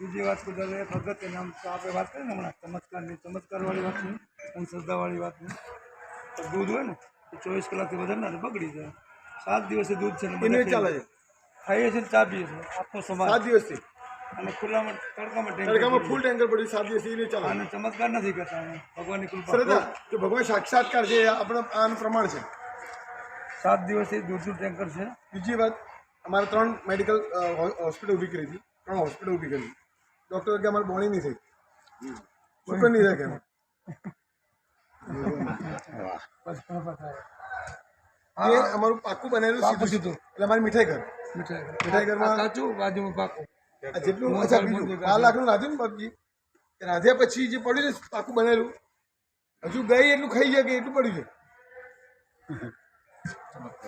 બીજી વાત તો જો ભગતનામ કા આપે વાત કરે ને હમણા ચમત્કારની ચમત્કારવાળી વાત છે અને સરદાવાળી વાત છે દૂધ ને 24 કલાક કે બહાર ના બગડી જાય 7 દિવસ સુધી દૂધ છે ને એને ચાલે છે ખાઈયે છે 24 આપતો સમાજ 7 દિવસથી અને ફૂલામ ટડકામાં ટેન્કરમાં ફૂલ ટેન્કર પડી 7 દિવસથી એને ચાલે અને ચમત્કાર નથી કરતા ભગવાનની કૃપા છે કે ભગવાન સાક્ષાત કર દે આપણું આનું પ્રમાણ છે 7 દિવસથી દૂધનું ટેન્કર છે બીજી વાત અમારું 3 મેડિકલ હોસ્પિટલ ઉભી કરી દી તી કણો હોસ્પિટલ ઉભી કરી દી ડોક્ટર કે અમારે બોણી નહીં થઈ શું નહીં થાય કે અમારું પાકું બનાવેલું સીધું સીધું એટલે અમારી મીઠાઈ ઘર મીઠાઈ ઘરમાં સાચું બાજુમાં પાકું જેટલું અચ્છા બીજું બાર લાખનું રાધ્યું ને બાપજી રાધ્યા પછી જે પડ્યું ને પાકું બનેલું હજુ ગઈ એટલું ખાઈ જાય કે એટલું પડ્યું છે